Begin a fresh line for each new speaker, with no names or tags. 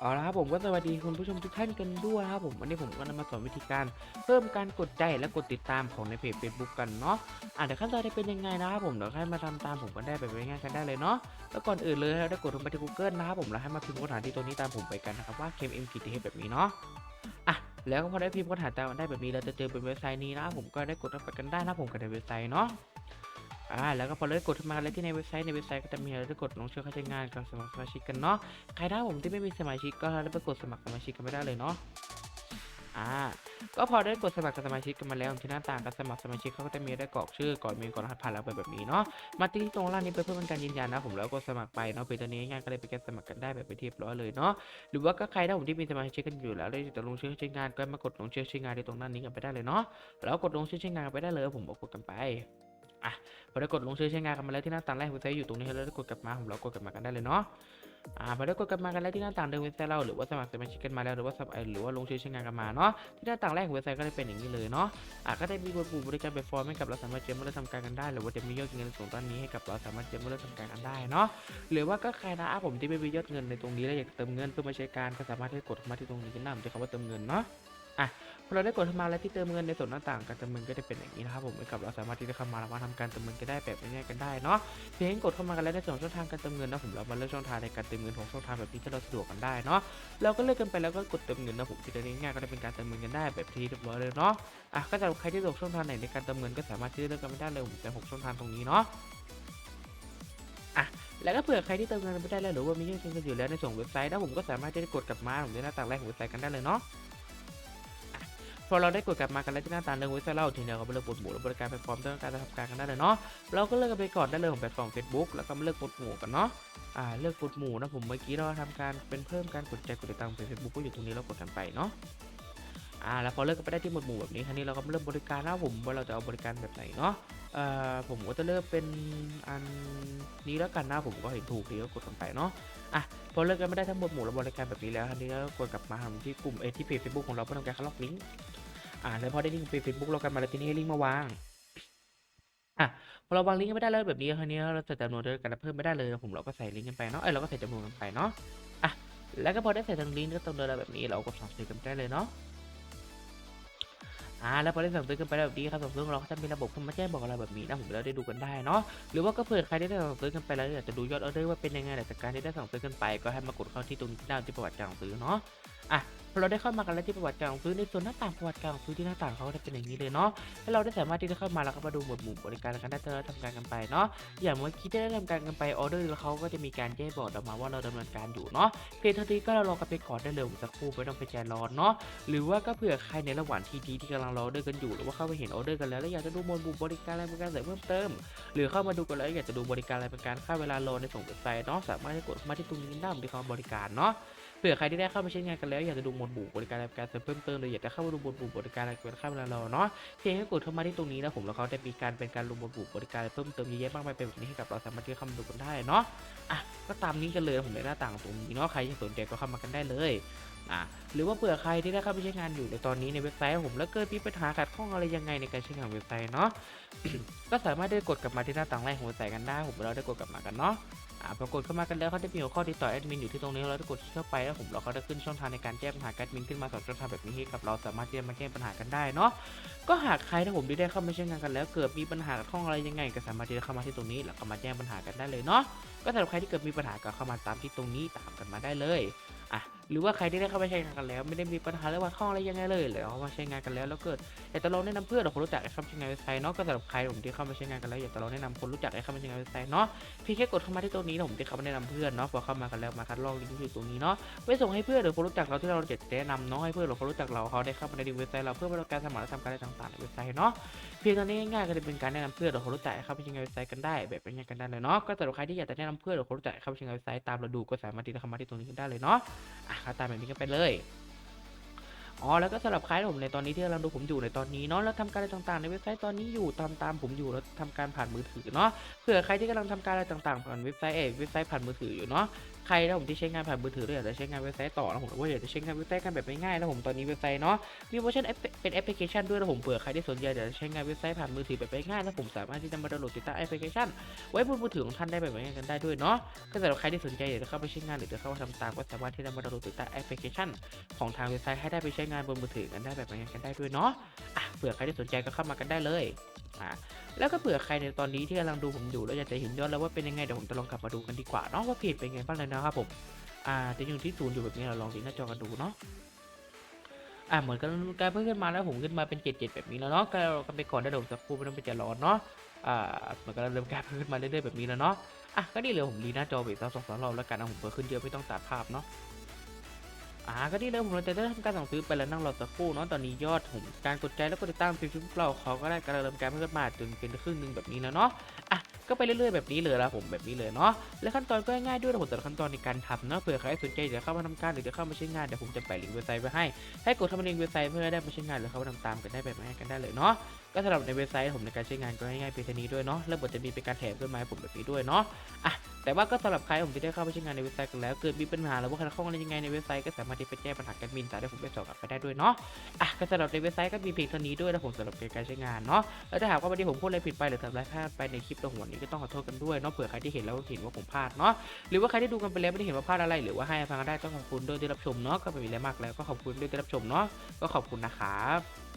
เอาละครับผมก็สวัสดีคุณผู้ชมทุกท่านกันด้วยครับผมวันนี้ผมก็นำมาสอนวิธีการเพิ่มการกดใจและกดติดตามของในเพจ Facebook กันเนาะอะเดี๋ยวขั้นตอนจะเป็นยังไงนะครับผมเดี๋ยวให้มาทำตามผมกันได้แบบง่ายๆกันได้เลยเนาะแล้วก่อนอื่นเลยเราได้กดลงไปที่ Google นะครับผมแล้วให้มาพิมพ์ค้นหาที่ตัวนี้ตามผมไปกันนะครับว่า KMMGTH แบบนี้เนาะอะแล้วก็พอได้พิมพ์ค้นหาตามได้แบบนี้เราจะเจอเป็นเว็บไซต์นี้นะครับผมก็ได้กดเข้าไปกันได้นะผมกันในเว็บไซต์เนาะ อ่าแล้วก็พอเลิกกดมาแล้วที่ในเว็บไซต์ในเว็บไซต์ก็จะมีให้เราได้กดลงชื่อเข้าใช้งานกับสมัครสมาชิกกันเนาะใครถ้าผมที่ไม่มีสมาชิกก็ได้ไปกดสมัครสมาชิกกันไม่ได้เลยเนาะอ่าก็พอได้กดสมัครสมาชิกกันมาแล้วที่หน้าต่างการสมัครสมาชิกเขาก็จะมีได้กรอกชื่อก่อนมีก่อนรหัสผ่านแล้วไปแบบนี้เนาะมาที่ตรงล่างนี้เพื่อเป็นการยืนยันนะผมแล้วก็สมัครไปเนาะเป็นตัวนี้ง่ายก็เลยไปแก้สมัครกันได้แบบไปนที่เรียบร้อยเลยเนาะหรือว่าก็ใครถ้าผมที่มีสมาชิกกันอยู่แล้วได้จะลงชื่อใช้งานก็มากดลงชื่อใช้งานที่ตรงด้านนี้กันไปได้เลยเนาะแล้วกดลงชื่อใช้งานนไปได้เลยผมบอกกดกันไป พอได้กดลงชื่อใช้งานกันมาแล้วที่หน้าต่างแรกเว็บไซต์อยู่ตรงนี้เราได้กดกลับมาผมเรากดกลับมากันได้เลยเนาะอ่าพอได้กดกลับมากันแล้วที่หน้าต่างเดิมเว็บไซต์เราหรือว่าสมัครสมาชิกกันมาแล้วหรือว่าสมัครหรือว่าลงชื่อใช้งานกันมาเนาะที่หน้าต่างแรกของเว็บไซต์ก็จะเป็นอย่างนี้เลยเนาะอ่าก็ได้มีบทบริการแบบฟอร์มให้กับเราสามารถเจมเมื่อเราทำการกันได้ หรือว่าจะมียอดเงินส่งตอนนี้ให้กับเราสามารถเจมเมื่อเราทำการกันได้เนาะหรือว่าก็ใครนะผมที่ไม่มียอดเงินในตรงนี้แล้วอยากเติมเงินเพื่อมาใช้การก็สามารถที่กดมาที่ตรงนี้กันได้ผมจะคำว่าเติมเงินเนาะอะ เราได้กดเข้ามาแล้วที่เติมเงินในส่วนหน้าต่างการเติมเงินก็จะเป็นอย่างนี้นะครับผมเหมือนกับเราสามารถที่จะเข้ามาแล้วมาทำการเติมเงินก็ได้แบบง่ายๆกันได้เนาะเพียงกดเข้ามากันแล้วในส่วนช่องทางการเติมเงินนะผมเรามาเลือกช่องทางในการเติมเงินของช่องทางแบบที่เราสะดวกกันได้เนาะเราก็เลือกกันไปแล้วก็กดเติมเงินนะผมที่จะง่ายๆก็จะเป็นการเติมเงินกันได้แบบที่เรียบร้อยเลยเนาะอะก็สำหรับใครที่สะดวกช่องทางไหนในการเติมเงินก็สามารถที่จะเลือกกันไม่ได้เลยผมจะหกช่องทางตรงนี้เนาะอะแล้วก็เผื่อใครที่เติมเงินไม่ได้แล้วหรือว่ามียอดเงินอยู่แล้วในส่วนเว็บไซต์นะผมก็สามารถที่จะกดกลับมาผมจะหน้าต่างแรกของเว็บไซต์กันได้เลยเนาะ พอเราได้กดกลับมากันแล้วที่หน้าตาเรื่องเว็บไซต์เราทีเนี้เราก็เลือกหมวดหมู่และบริการแพลตฟอร์มต้องการจะทำการกันได้เลยเนาะเราก็เลือกไปก่อนได้เลยของแพลตฟอร์ม Facebook แล้วก็มาเลือกหมวดหมู่กันเนาะอ่าเลือกหมวดหมู่นะผมเมื่อกี้เราทำการเป็นเพิ่มการกดใจกดติดตามเฟซบุ๊กก็อยู่ตรงนี้เรากดกันไปเนาะอ่าแล้วพอเลือกกันไปได้ที่หมวดหมู่แบบนี้คราวนี้เราก็มาเลือกบริการนะผมว่าเราจะเอาบริการแบบไหนเนาะเอ่อผมก็จะเลือกเป็นอันนี้แล้วกันนะผมก็เห็นถูกดีก็กดกันไปเนาะอะพอเลือกกันไม่ได้ทั้งหมดหมู่และบริการแบบนี้แล้วคราวนี้ก็กดกลับมาทำที่กลุ่มเอที่เพจเฟซบุ๊กของเราเพื่อทำการคัดลอกลิงก์ อ่าแล้วพอได้ลิงก์ไปเฟซบุ๊กเรากันมาแล้วทีนี้ให้ลิงก์มาวางอะพอเราวางลิงก์ไม่ได้แล้วแบบนี้คราวนี้เราใส่จำนวนเดินกันเพิ่มไม่ได้เลยผมเราก็ใส่ลิงก์กันไปเนาะเอ้ยเราก็ใส่จำนวนกันไปเนาะอะแล้วก็พอได้ใส่ทางลิงก์ก็ต้องเดินแบบนี้เราก็สั่งซื้อกันได้เลยเนาะอ่าแล้วพอได้สั่งซื้อกันไปแบบนี้ครับสั่งซื้อเราก็จะมีระบบเข้ามาแจ้งบอกเราแบบนี้นะผมเราได้ดูกันได้เนาะหรือว่าก็เผื่อใครได้สั่งซื้อกันไปแล้วอยากจะดูยอดออเดอร์ว่าเป็นยังไงหลังจากการที่ได้สั่งซื้อกันไป ก็ให้มากดเข้าที่ตรงนี้ได้ที่ประวัติการสั่งซื้อเนาะอะ เราได้เข้ามากันแล้วที่ประวัติการของซื้อในส่วนหน้าต่างประวัติการของซื้อที่หน้าต่างเขาก็จะเป็นอย่างนี้เลยเนาะให้เราได้สามารถที่จะเข้ามาแล้วก็มาดูหมวดหมู่บริการกันได้ที่เราทำการกันไปเนาะอย่างเมื่อกี้ได้ทำการกันไปออเดอร์แล้วเขาก็จะมีการแจ้งบอกออกมาว่าเราดำเนินการอยู่เนาะเพียงเท่านี้ก็เรารอกันไปก่อนได้เลยสักครู่ไม่ต้องไปใจร้อนเนาะหรือว่าก็เผื่อใครในระหว่างทีดีที่กำลังรอออเดอร์กันอยู่หรือว่าเข้าไปเห็นออเดอร์กันแล้วแล้วอยากจะดูหมวดหมู่บริการอะไรเป็นการเสริมเพิ่มเติม หรือเข้ามาดูกันแล้วอยากจะดูบริการอะไรเป็นการค่าเวลารอในส่งเว็บไซต์เนาะสามารถที่กดเข้ามาที่ตรงนี้ได้ที่เขาบริการเนาะ เผื่อใครที่ได้เข้ามาใช้งานกันแล้วอยากจะดูหมวดหมู่บริการรายการเสริมเพิ่มเติมหรืออยากจะเข้ามาดูหมวดหมู่บริการรายการข้ามเวลารอเนาะเพียงแค่กดเข้ามาที่ตรงนี้นะผมแล้วเขาได้มีการเป็นการรวมหมวดหมู่บริการเพิ่มเติมเยอะแยะมากมายเป็นแบบนี้ให้กับเราสามารถที่จะเข้ามาดูกันได้เนาะอะก็ตามนี้กันเลยผมในหน้าต่างตรงนี้เนาะใครที่สนใจก็เข้ามากันได้เลยอะหรือว่าเผื่อใครที่ได้เข้าไปใช้งานอยู่ในตอนนี้ในเว็บไซต์ผมแล้วเกิดมีปัญหาขัดข้องอะไรยังไงในการใช้งานเว็บไซต์เนาะก็สามารถได้กดกลับมาที่หน้าต่างแรกของเว็บไซต์กันได้ผมเราได้กดกลับมากันเนาะ อ่าพอกดเข้ามากันแล้วเขาจะมีหัวข้อติดต่อแอดมินอยู่ที่ตรงนี้เราได้กดเข้าไปแล้วผมเราก็จะขึ้นช่องทางในการแก้ปัญหาแอดมินขึ้นมาสองช่องทางแบบนี้ให้กับเราสามารถที่จะมาแก้ปัญหากันได้เนาะก็หากใครถ้าผมได้เข้ามาใช้งานกันแล้ว เกิดมีปัญหาข้องอะไรยังไง ก็สามารถที่จะเข้ามาที่ตรงนี้แล้วก็มาแจ้งปัญหากันได้เลยเนาะก็สำหรับใครที่เกิดมีปัญหาก็เข้ามาตามที่ตรงนี้ตามกันมาได้เลย หรือว่าใครที่ได้เข้าไปใช้งานกันแล้ว ไม่ได้มีปัญหาเรื่องว่าข้องอะไรยังไงเลยหรือเขามาใช้งานกันแล้วแล้วเกิดอยากจะลองแนะนำเพื่อนหรือคนรู้จักให้เข้ามาใช้งานเว็บไซต์เนาะก็สำหรับใครผมที่เข้ามาใช้งานกันแล้วอยากจะลองแนะนำคนรู้จักให้เข้ามาใช้งานเว็บไซต์เนาะเพียงแค่กดเข้ามาที่ตรงนี้ผมจะเข้ามาแนะนำเพื่อนเนาะพอเข้ามากันแล้วมาคัดลอกลิงก์ที่อยู่ตรงนี้เนาะไปส่งให้เพื่อนหรือคนรู้จักเราที่เราอยากจะแนะนำเนาะให้เพื่อนหรือคนรู้จักเราเขาได้เข้ามาในเว็บไซต์เราเพื่อประกอบการสมัครและทำการอะไรต่างๆในเว็บไซต์เนาะเพียงตอนนี้ง่ายก็จะเป็นการแนะนำเพื่อนหรือคนรู้จักให้เข้าไปใช้งานเว็บไซต์กันได้ แบบง่ายๆกันได้เลยเนาะก็สำหรับใครที่อยากจะแนะนำเพื่อนหรือคนรู้จักให้เข้าไปใช้งานเว็บไซต์ตามเราดูก็สามารถที่จะเข้ามาที่ตรงนี้ได้เลยเนาะเข้าตามแบบนี้กันไปเลยอ๋อแล้วก็สำหรับใครผมในตอนนี้ที่กำลังดูผมอยู่ในตอนนี้เนาะแล้วทำการอะไรต่างๆ ในเว็บไซต์ตอนนี้อยู่ตามตามผมอยู่แล้วทำการผ่านมือถือเนาะเผื่อใครที่กำลังทำการอะไรต่างๆผ่านเว็บไซต์เอเว็บไซต์ผ่านมือถืออยู่เนาะ ใครนะผมที่ใช้งานผ่านมือถือหรืออยากจะใช้งานเว็บไซต์ต่อนะผมหรือว่าอยากจะใช้งานเว็บไซต์กันแบบง่ายๆนะผมตอนนี้เว็บไซต์เนาะมีเวอร์ชันเป็นแอปพลิเคชันด้วยนะผมเผื่อใครที่สนใจอยากจะใช้งานเว็บไซต์ผ่านมือถือแบบง่ายๆนะผมสามารถที่จะมาดาวน์โหลดติดตั้งแอปพลิเคชัน ไว้บนมือถือของท่านได้แบบง่ายๆกันได้ด้วยเนาะก็สำหรับใครที่สนใจอยากจะเข้าไปใช้งานหรือจะเข้ามาทำตามก็สามารถที่จะมาดาวน์โหลดติดตั้งแอปพลิเคชัน ของทางเว็บไซต์ให้ได้ไปใช้งานบนมือถือกันได้แบบง่ายๆกันได้ด้วยเนาะอะเผื่อใครที่สนใจก็เข้ามากันได้เลย อะแล้วก็เผื่อใครในตอนนี้ที่กำลังดูผมอยู่แล้วอยากจะเห็นยอดแล้วว่าเป็นยังไงเดี๋ยวผมจะลองกลับมาดูกันดีกว่าเนาะว่าเพจเป็นไงบ้างเลยนะครับผมอ่าจะอยู่ที่ศูนย์อยู่แบบนี้เราลองดูหน้าจอกันดูเนาะอะเหมือนกันการเพิ่งขึ้นมาแล้วผมขึ้นมาเป็นเจ็ดเจ็ดแบบนี้แล้วเนาะก็เรากันไปก่อนได้เดี๋ยวสักครู่ไม่ต้องไปใจร้อนเนาะอ่าเหมือนกันเริ่มการเพิ่งขึ้นมาเรื่อยๆแบบนี้แล้วเนาะอะก็นี่เลยผมรีหน้าจอไปสักสองสามรอบแล้วกันนะผมเปิดขึ้นเยอะไม่ต้องตัดภาพเนาะ อ่าก็นี่เลยผมเราจะได้ทำการสั่งซื้อไปแล้วนั่งรอสักครู่เนาะตอนนี้ยอดผมการกดใจแล้วก็ติดตามฟิล์มเราเขาก็ได้การเริ่มการเพิ่มมาจนเป็นครึ่งหนึ่งแบบนี้แล้วเนาะอะก็ไปเรื่อยๆแบบนี้เลยละผมแบบนี้เลยเนาะและขั้นตอนก็ง่ายๆด้วยนะผมแต่ละขั้นตอนในการทำเนาะเผื่อใครสนใจเดี๋ยวเข้ามาทำการหรือจะเข้ามาใช้งานเดี๋ยวผมจะแปะลิงก์เว็บไซต์ไว้ให้ให้กดเข้ามาในเว็บไซต์เพื่อได้มาใช้งานหรือเข้ามาทำตามกันได้แบบง่ายกันได้เลยเนาะ ก็สำหรับในเว็บไซต์ผมในการใช้งานก็ง่ายๆเพียงเท่านี้ด้วยเนาะแล้วบทจะมีเป็นการแถมด้วยไหมาให้ผมแบบนี้ด้วยเนาะอะแต่ว่าก็สำหรับใครผมที่ได้เข้าไปใช้งานในเว็บไซต์กันแล้วเกิดมีปัญหาหรือว่าใครเข้ามาได้ยังไงในเว็บไซต์ก็สามารถที่ไปแจ้งปัญหาแอดมินสายได้ผมไปสอบกลับไปได้ด้วยเนาะอะก็สำหรับในเว็บไซต์ก็มีเพียงเท่านี้ด้วยนะผมสำหรับการใช้งานเนาะแล้วถ้าหากว่าวันนี้ผมพูดอะไรผิดไปหรือทำอะไรพลาดไปในคลิปตรงหัวนี้ก็ต้องขอโทษกันด้วยเนาะเผื่อใครที่เห็นแล้วเห็นว่าผมพลาดเนาะหรือว่าใครที่ดูกันไปแล้วไม่ได้เห็นว่าพลาดอะไร หรือว่าให้อภัยกันได้ต้องขอบคุณด้วยที่รับชมเนาะก็ไม่มีอะไรมากแล้วก็ขอบคุณด้วยที่รับชมเนาะก็ขอบคุณนะครับ